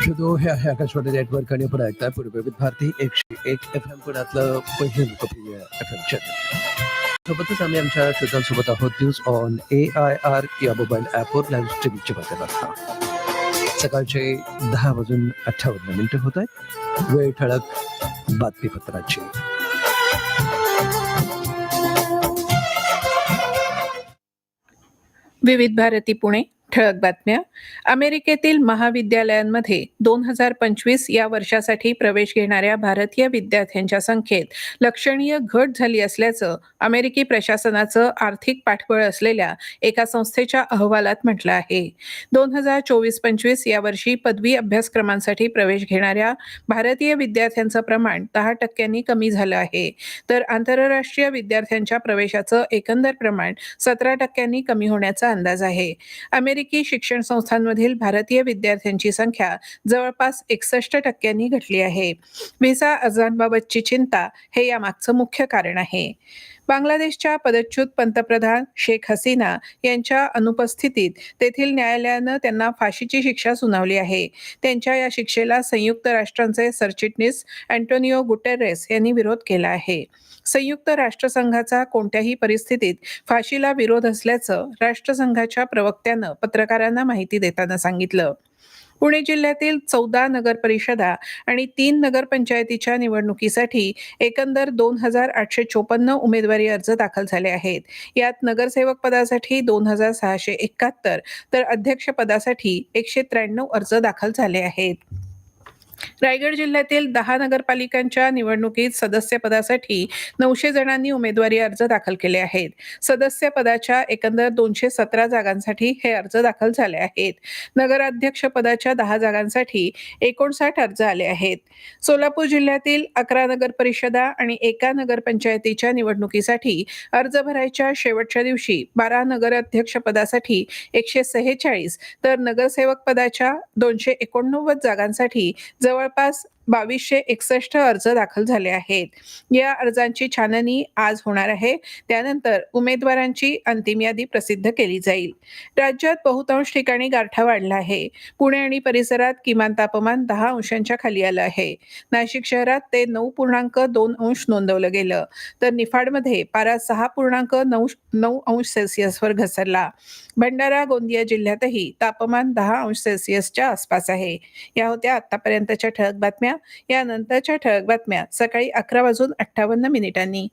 शोधो हे आहे आकाशवाणी नेटवर्क आणि आपण ऐकताय पूर्व विविध भारती एकशे एक एफ एम पुण्यातलं पहिलं लोकप्रिय एफ एम चॅनल सोबतच आम्ही आमच्या श्रोतांसोबत आहोत news on A I R या मोबाईल ॲपवर लाईव्ह स्ट्रीमिंगच्या माध्यमातून. सकाळचे दहा वाजून अठ्ठावन्न मिनिटं होत आहेत. वेळ ठळक बातमीपत्राची. विविध भारती पुणे ठळक बातम्या. अमेरिकेतील महाविद्यालयांमध्ये दोन हजार पंचवीस या वर्षासाठी प्रवेश घेणाऱ्या भारतीय विद्यार्थ्यांच्या संख्येत लक्षणीय घट झाली असल्याचं अमेरिकी प्रशासनाचं आर्थिक पाठबळ असलेल्या एका संस्थेच्या अहवालात म्हटलं आहे. दोन हजार चोवीस पंचवीस या वर्षी पदवी अभ्यासक्रमांसाठी प्रवेश घेणाऱ्या भारतीय विद्यार्थ्यांचं प्रमाण दहा टक्क्यांनी कमी झालं आहे. तर आंतरराष्ट्रीय विद्यार्थ्यांच्या प्रवेशाचं एकंदर प्रमाण सतरा टक्क्यांनी कमी होण्याचा अंदाज आहे. अमेरिकी अमेरिकी शिक्षण संस्थांमधील भारतीय विद्यार्थ्यांची संख्या जवळपास एकसष्ट टक्क्यांनी घटली आहे. व्हिसा अर्जांबाबतची चिंता हे यामागचं मुख्य कारण आहे. बांगलादेशच्या पदच्युत पंतप्रधान शेख हसीना यांच्या अनुपस्थितीत तेथील न्यायालयानं त्यांना फाशीची शिक्षा सुनावली आहे. त्यांच्या या शिक्षेला संयुक्त राष्ट्रांचे सरचिटणीस अँटोनिओ गुटेरेस यांनी विरोध केला आहे. संयुक्त राष्ट्रसंघाचा कोणत्याही परिस्थितीत फाशीला विरोध असल्याचं राष्ट्रसंघाच्या प्रवक्त्यानं पत्रकारांना माहिती देताना सांगितलं. पुणे जिल्ह्यातील चौदा नगर परिषदा आणि तीन नगरपंचायतीच्या निवडणुकीसाठी एकंदर दोन हजार आठशे चोपन्न उमेदवारी अर्ज दाखल झाले आहेत. यात नगरसेवक पदासाठी दोन हजार सहाशे एकाहत्तर तर अध्यक्ष पदासाठी एकशे त्र्याण्णव अर्ज दाखल झाले आहेत. रायगड जिल्ह्यातील दहा नगरपालिकांच्या निवडणुकीत सदस्यपदासाठी नऊशे जणांनी उमेदवारी अर्ज दाखल केले आहेत. सदस्य पदाच्या एकंदर दोनशे सतरा जागांसाठी हे अर्ज दाखल झाले आहेत. नगराध्यक्ष पदाच्या दहा जागांसाठी एकोणसाठ अर्ज आले आहेत. सोलापूर जिल्ह्यातील अकरा नगर परिषदा आणि एका नगरपंचायतीच्या निवडणुकीसाठी अर्ज भरायच्या शेवटच्या दिवशी बारा नगराध्यक्ष पदासाठी एकशे सेहेचाळीस तर नगरसेवक पदाच्या दोनशे एकोणनव्वद जागांसाठी जवळ जवळपास बावीसशे एकसष्ट अर्ज दाखल झाले आहेत. या अर्जांची छाननी आज होणार आहे. त्यानंतर उमेदवारांची अंतिम यादी प्रसिद्ध केली जाईल. राज्यात बहुतांश ठिकाणी गारठा वाढला आहे. पुणे आणि परिसरात किमान तापमान दहा अंशांच्या खाली आलं आहे. नाशिक शहरात ते नऊ पूर्णांक दोन अंश नोंदवलं गेलं. तर निफाडमध्ये पारा सहा पूर्णांक नऊ नऊ अंश सेल्सिअसवर घसरला. भंडारा गोंदिया जिल्ह्यातही तापमान दहा अंश सेल्सिअसच्या आसपास आहे. या होत्या आतापर्यंतच्या ठळक बातम्या. यानंतरच्या ठळक बातम्या सकाळी अकरा वाजून अठ्ठावन्न मिनिटांनी.